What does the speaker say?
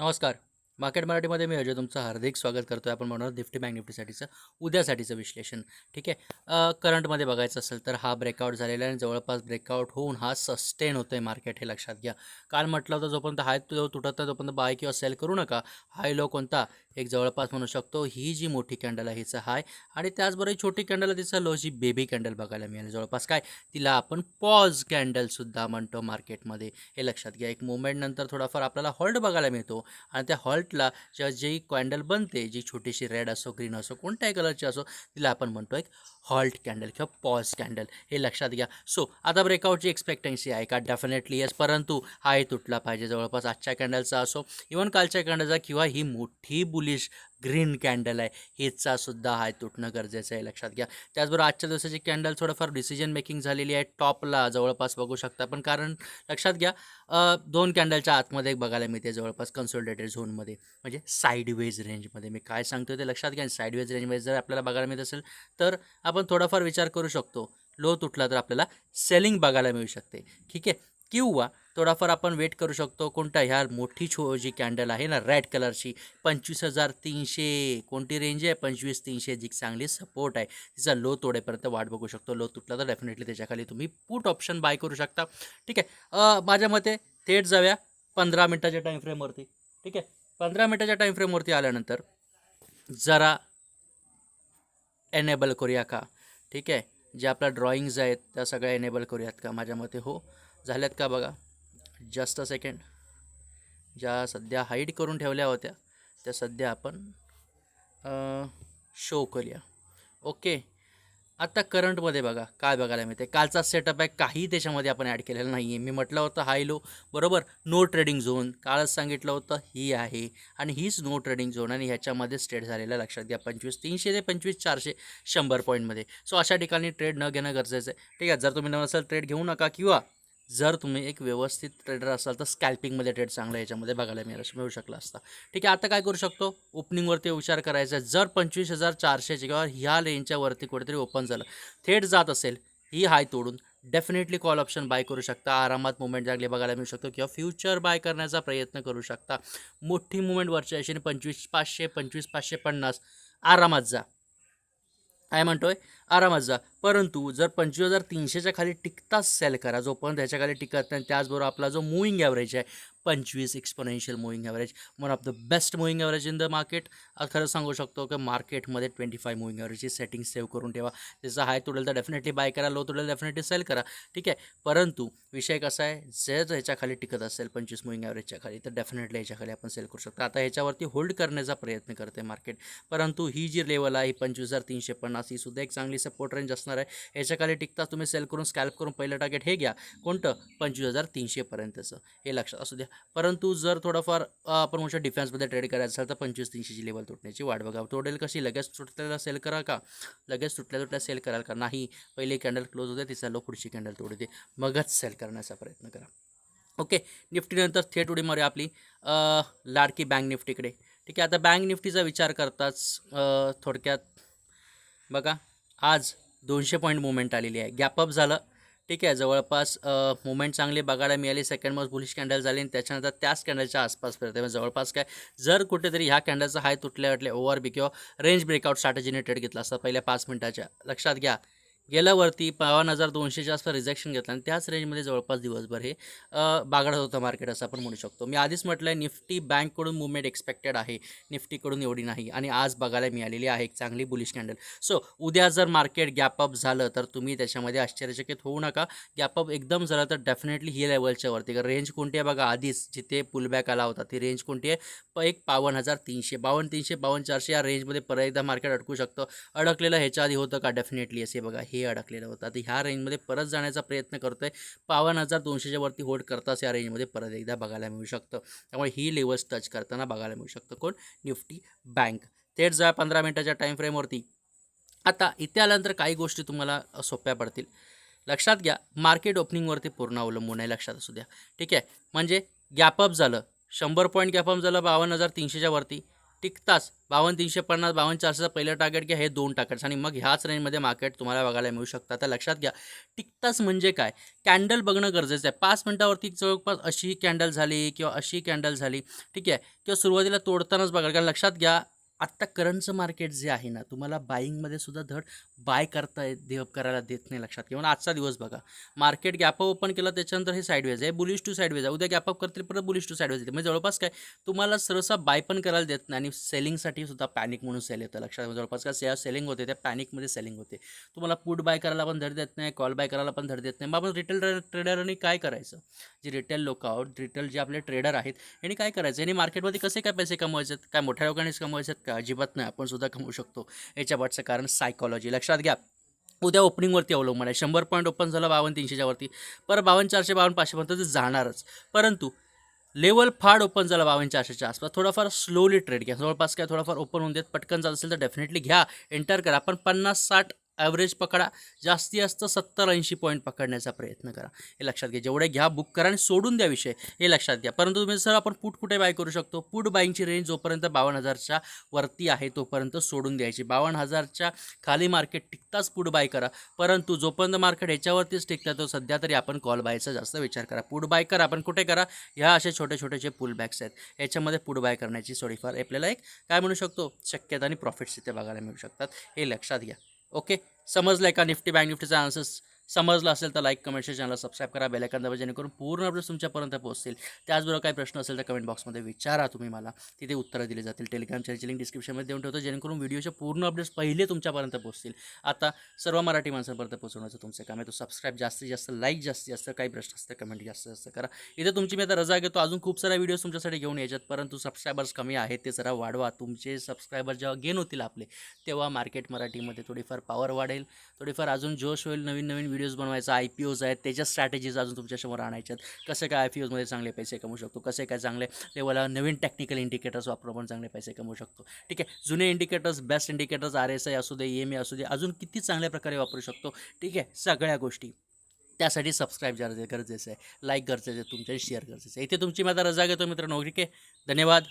नमस्कार. मार्केट मराठीमध्ये मी अजय तुमचं हार्दिक स्वागत करतो आहे आपण म्हणणार निफ्टी बँक निफ्टीसाठीचं उद्यासाठीचं विश्लेषण. ठीक आहे? करंटमध्ये बघायचं असेल तर हा ब्रेकआउट झालेला आहे. आणि जवळपास ब्रेकआउट होऊन हा सस्टेन होतो आहे मार्केट हे लक्षात घ्या. काल म्हटलं होतं जोपर्यंत हाय तो तुटत नाही तोपर्यंत बाय किंवा सेल करू नका. हाय लो कोणता? एक जवळपास म्हणू शकतो ही जी मोठी कॅन्डल आहे हिचा हाय आणि त्याचबरोबर छोटी कॅन्डल आहे तिचा लो जी बेबी कॅन्डल बघायला मिळाली. जवळपास काय? तिला आपण पॉज कॅन्डलसुद्धा म्हणतो मार्केटमध्ये हे लक्षात घ्या. एक मुवमेंटनंतर थोडाफार आपल्याला हॉल्ट बघायला मिळतो. आणि त्या हॉल्ट हॉल्टला जेव्हा जी कॅन्डल बनते जी छोटीशी रेड असो ग्रीन असो कोणत्याही कलरची असो तिला आपण म्हणतो एक हॉल्ट कॅन्डल किंवा पॉज कॅन्डल हे लक्षात घ्या. सो आता ब्रेकआउटची एक्सपेक्टन्सी आहे का? डेफिनेटली येस परंतु हाही तुटला पाहिजे. जवळपास आजच्या कॅन्डलचा असो इवन कालच्या कॅन्डलचा किंवा ही मोठी बुलिश ग्रीन कॅन्डल आहे. हेचा सुद्धा हाय तुटणं गरजेचं आहे लक्षात घ्या. त्याचबरोबर आजच्या दिवसाची कॅन्डल थोडंफार डिसिजन मेकिंग झालेली आहे. टॉपला जवळपास बघू शकता पण कारण लक्षात घ्या दोन कॅन्डलच्या आतमध्ये एक बघायला मिळते जवळपास कन्सोलिडेटेड झोनमध्ये म्हणजे साईडवेज रेंजमध्ये मी काय सांगतो ते लक्षात घ्या. साईडवेज रेंजमध्ये जर आपल्याला बघायला मिळत असेल तर आपण थोडाफार विचार करू शकतो. लो तुटला तर आपल्याला सेलिंग बघायला मिळू शकते. ठीक आहे? किंवा थोडाफार आपण वेट करू शकतो. कोणता? ह्या मोठी छो जी कॅन्डल आहे ना रेड कलरची पंचवीस हजार तीनशे कोणती रेंज आहे? पंचवीस तीनशे जी चांगली सपोर्ट आहे. तिचा लो तोडेपर्यंत वाट बघू शकतो. लो तुटला तर डेफिनेटली त्याच्याखाली तुम्ही पुट ऑप्शन बाय करू शकता. ठीक आहे. माझ्या मते थेट जाऊया पंधरा मिनटाच्या टाईम फ्रेमवरती ठीक आहे? पंधरा मिनटाच्या टाईम फ्रेमवरती आल्यानंतर जरा एनेबल करूया का? ठीक आहे? जे आपल्या ड्रॉइंग्ज आहेत त्या सगळ्या एनेबल करूयात का? माझ्या मते हो. झाल्यात का बघा? जस्ट अ सेकंड ज्या सध्या हाईड करून ठेवल्या होत्या त्या सध्या आपण शो करूया. ओके आता करंटमध्ये बघा काय बघायला मिळते कालचा सेटअप आहे काही त्याच्यामध्ये आपण ॲड केलेलं नाही आहे मी म्हटलं होतं हाय लो बरोबर? नो ट्रेडिंग झोन कालच सांगितलं होतं ही आहे. आणि हीच नो ट्रेडिंग झोन आणि ह्याच्यामध्ये स्टेट झालेलं लक्षात घ्या पंचवीस तीनशे ते पंचवीस चारशे शंभर पॉईंटमध्ये सो अशा ठिकाणी ट्रेड न घेणं गरजेचं आहे. ठीक आहे जर तुम्ही नवसाल ट्रेड घेऊ नका. किंवा जर तुम्ही एक व्यवस्थित ट्रेडर असाल तर स्कॅल्पिंगमध्ये ट्रेड चांगला याच्यामध्ये बघायला मिळेल मिळू शकला असता. ठीक आहे आता काय करू शकतो? ओपनिंगवरती विचार करायचा आहे. जर पंचवीस हजार चारशेचे किंवा ह्या रेंजच्या वरती कुठेतरी ओपन झालं थेट जात असेल ही हाय तोडून डेफिनेटली कॉल ऑप्शन बाय करू शकता आरामात मुवमेंट लागले बघायला मिळू शकतो किंवा फ्युचर बाय करण्याचा प्रयत्न करू शकता. मोठी मुवमेंट वरच्या दिशेने पंचवीस पाचशे पंचवीस पाचशे पन्नास आरामात जा. काय म्हणतोय आरामात जा. परंतु जर पंचवीस हजार तीनशेच्या खाली टिकताच सेल करा जोपर्यंत त्याच्याखाली टिकत नाही त्याचबरोबर आपला जो मुव्हिंग ॲव्हरेज आहे पंचवीस exponential moving average one of the best moving average in the market खरं सांगू शकतो की मार्केटमध्ये ट्वेंटी फाय मुव्हिंग ॲव्हरेजची सेटिंग सेव्ह करून ठेवा. त्याचा हाय तुडेल तर डेफिनेटली बाय करा लो तुडेल डेफिनेटली सेल करा. ठीक आहे? परंतु विषय कसा आहे? जर ह्याच्याखाली टिकत असेल पंचवीस मुव्हिंग ॲव्हरेजच्या खाली तर डेफिनेटली ह्याच्याखाली आपण सेल करू शकतो. आता ह्याच्यावरती होल्ड करण्याचा प्रयत्न करते मार्केट परंतु ही जी लेवल आहे ही पंचवीस हजार तीनशे पन्नास ही सुद्धा एक चांगली सपोर्ट रेंज असणार आहे. ह्याच्याखाली टिकता तुम्ही सेल करून स्कॅल्प करून पहिलं टार्गेट हे घ्या. कोणतं? पंचवीस हजार तीनशेपर्यंतचं हे लक्षात असू द्या. परंतु जर थोडंफार आपण म्हणू शकतो डिफेन्समध्ये ट्रेड करायचं असेल तर पंचवीस तीनशेची लेवल तुटण्याची वाट बघा तोडेल कशी? लगेच तुटलेला सेल करा का? लगेच तुटल्या तुटल्या सेल कराल का? नाही पहिली कॅन्डल क्लोज होते तिचा लो पुढची कॅन्डल तोडते. मगच सेल करण्याचा प्रयत्न करा. ओके निफ्टीनंतर थेट उडी मारूया आपली लाडकी बँक निफ्टीकडे. ठीक आहे आता बँक निफ्टीचा विचार करताच थोडक्यात बघा आज दोनशे पॉईंट मुवमेंट आलेली आहे. गॅपअप झालं ठीक आहे जवळपास मुवमेंट चांगली बघायला मिळाली. सेकंड मग बुलिश कॅन्डल झाली आणि त्याच्यानंतर त्याच कॅन्डलच्या आसपास फिरते म्हणजे जवळपास काय जर कुठेतरी ह्या कॅन्डलचा हाय तुटल्या वाटले ओव्हर बी किंवा रेंज ब्रेकआउट स्ट्रॅटेजीने ट्रेड घेतला असता पहिल्या पाच मिनिटाच्या. लक्षात घ्या. गेल्यावरती पावन बावन्न हजार दोनशेच्या आसपास रिजेक्शन घेतलं आणि त्याच रेंजमध्ये जवळपास दिवसभर हे बागडत होतं मार्केट असं आपण म्हणू शकतो. मी आधीच म्हटलं आहे निफ्टी बँककडून मुवमेंट एक्सपेक्टेड आहे. निफ्टीकडून एवढी नाही आणि आज बघायला मिळालेली आहे एक चांगली बुलिश कॅन्डल सो उद्या जर मार्केट गॅपअप झालं तर तुम्ही त्याच्यामध्ये आश्चर्यचकित होऊ नका. गॅपअप एकदम झालं तर डेफिनेटली ही लेवलच्या वरती. कारण रेंज कोणती आहे बघा आधीच जिथे पुलबॅक आला होता ती रेंज कोणती आहे? प एक बावन्न हजार तीनशे बावन्न तीनशे बावन्न चारशे या रेंजमध्ये परत एकदा मार्केट अडकू शकतं. अडकलेलं ह्याच्या आधी होतं का? डेफिनेटली असे बघा. हे अडकलेलं होतं. आता ह्या रेंजमध्ये परत जाण्याचा प्रयत्न करतो आहे पावन हजार दोनशेच्या वरती होल्ड करताच या रेंजमध्ये परत एकदा बघायला मिळू शकतं. त्यामुळे ही लेवल्स टच करताना बघायला मिळू शकतं कोण? निफ्टी बँक थेट जा पंधरा मिनटाच्या टाईम फ्रेमवरती आता इथे आल्यानंतर काही गोष्टी तुम्हाला सोप्या पडतील. लक्षात घ्या मार्केट ओपनिंगवरती पूर्ण अवलंबून आहे लक्षात असू द्या. ठीक आहे? म्हणजे गॅपअप झालं. शंभर पॉईंट गॅपअप झालं बावन्न हजार तीनशेच्या वरती. टिकताच बावन्न तीनशे पन्नास बावन्न चारशेचा पहिलं टार्गेट घ्या हे दोन टार्गेट्स आणि मग ह्याच रेंजमध्ये मार्केट तुम्हाला बघायला मिळू शकतं. तर लक्षात घ्या टिकताच म्हणजे काय? कॅन्डल बघणं गरजेचं आहे. पाच मिनटावरती जवळपास अशी कॅन्डल झाली किंवा अशी कॅन्डल झाली ठीक आहे? किंवा सुरुवातीला तोडतानाच बघा. कारण लक्षात घ्या आत्ता करंटचं मार्केट जे आहे ना तुम्हाला बाईंगमध्ये सुद्धा धड बाय करता येत देव करायला देत नाही लक्षात. किंवा आजचा दिवस बघा मार्केट गॅप ओपन केलं त्याच्यानंतर हे साईडवेज आहे बुलिश टू साईडवेज आहे. उद्या गॅपअप करतील परत बुलिश टू साईडवेज येते म्हणजे जवळपास काय तुम्हाला सरसा बाय पण करायला देत नाही आणि सेलिंगसाठी सुद्धा पॅनिक म्हणून सेल येतं लक्षात. म्हणजे जवळपास काय सेल सेलिंग होते त्या पॅनिकमध्ये सेलिंग होते. तुम्हाला पुट बाय करायला पण धड देत नाही कॉल बाय करायला पण धड देत नाही. मग आपण रिटेल ट्रेडरनी काय करायचं? जे रिटेल लोक आहोत रिटेल जे आपले ट्रेडर आहेत यांनी काय करायचं? यांनी मार्केटमध्ये कसे काय पैसे कमवायचे आहेत? काय मोठ्या लोकांनीच कमवायचे आहेत अजिबात नाही. आपण सुद्धा कमवू शकतो. याच्या पाठचं कारण सायकॉलॉजी लक्षात घ्या. उद्या ओपनिंगवरती अवलंबून आहे. शंभर पॉईंट ओपन झालं बावन्न तीनशेच्या वरती. बावन्न चारशे बावन्न पाचशेपर्यंत ते जाणारच. परंतु लेवल फाड ओपन झाला बावन्न चारशेच्या आसपास. थोडाफार स्लोली ट्रेड घ्या. जवळपास काय थोडाफार ओपन होऊन देत पटकन जात असेल तर डेफिनेटली घ्या. एंटर करा. पण पन्नास साठ ॲव्हरेज पकडा. जास्ती जास्त सत्तर ऐंशी पॉईंट पकडण्याचा प्रयत्न करा. हे लक्षात घ्या. जेवढे घ्या बुक करा आणि सोडून द्या विषय. हे लक्षात घ्या. परंतु तुम्ही सर आपण पुट कुठे बाय करू शकतो? पुट बाईंगची रेंज जोपर्यंत बावन्न हजारच्या वरती आहे तोपर्यंत सोडून द्यायची. बावन्न हजारच्या खाली मार्केट टिकताच पुट बाय करा. परंतु जोपर्यंत मार्केट ह्याच्यावरतीच टिकतं तो सध्या तरी आपण कॉल बायचा जास्त विचार करा. पुट बाय करा. आपण कुठे करा? ह्या असे छोटे छोटे जे पुल बॅग्स आहेत. याच्यामध्ये पुट बाय करण्याची थोडीफार आपल्याला एक काय म्हणू शकतो? शक्यता आणि प्रॉफिट्स इथे बघायला मिळू शकतात. हे लक्षात घ्या. ओके? समजलं आहे का निफ्टी बँक निफ्टीचा आन्सर्स समजलं असेल तर लाईक कमेंट चॅनलला सबस्क्राईब करा. बेलायकन दाबा जेणेकरून पूर्ण अपडेट्स तुमच्यापर्यंत पोहोचतील. त्याचबरोबर काही प्रश्न असेल तर कमेंट बॉक्समध्ये विचारा तुम्ही मला. तिथे उत्तरं दिली जातील. टेलिग्राम चॅनलची लिंक डिस्क्रिप्शनमध्ये देऊन ठेवतो जेणेकरून व्हिडिओचे पूर्ण अपडेट्स पहिले तुमच्यापर्यंत पोहोचतील. आता सर्व मराठी माणसांपर्यंत पोहोचवण्याचं तुमचं काम आहे. तो सबस्क्राईब जास्तीत जास्त लाईक जास्तीत जास्त काही प्रश्न असते कमेंट जास्तीत जास्त करा. इथे तुमची मी आता रजा घेतो. अजून खूप साऱ्या व्हिडिओज तुमच्यासाठी घेऊन यायच्यात. परंतु सबस्क्रायबर्स कमी आहेत ते जरा वाढवा. तुमचे सबस्क्रायबर जेव्हा गेन होतील आपले तेव्हा मार्केट मराठीमध्ये थोडीफार पॉवर वाढेल. थोडीफार अजून जोश होईल. नवीन नवीन व्हिडिओज बनवायचा आय पी ओज आहेत त्याच्या स्ट्रॅटेजीज अजून तुमच्यासमोर आहेत. कसं काय आय पी ओजमध्ये चांगले पैसे कमवू शकतो? कसे काय चांगले लेवलला नवीन टेक्निकल इंडिकेटर्स वापरून आपण चांगले पैसे कमवू शकतो? ठीक आहे जुने indicators best indicators R S I असू दे एम ए असू दे अजून किती चांगल्या प्रकारे वापरू शकतो? ठीक आहे सगळ्या गोष्टी. त्यासाठी सबस्क्राईब गरजे गरजेचं आहे लाईक गरजेचं आहे तुमच्या शेअर गरजेचं आहे. इथे तुमची माझा रजा घेतो मित्रांनो. ठीक आहे धन्यवाद.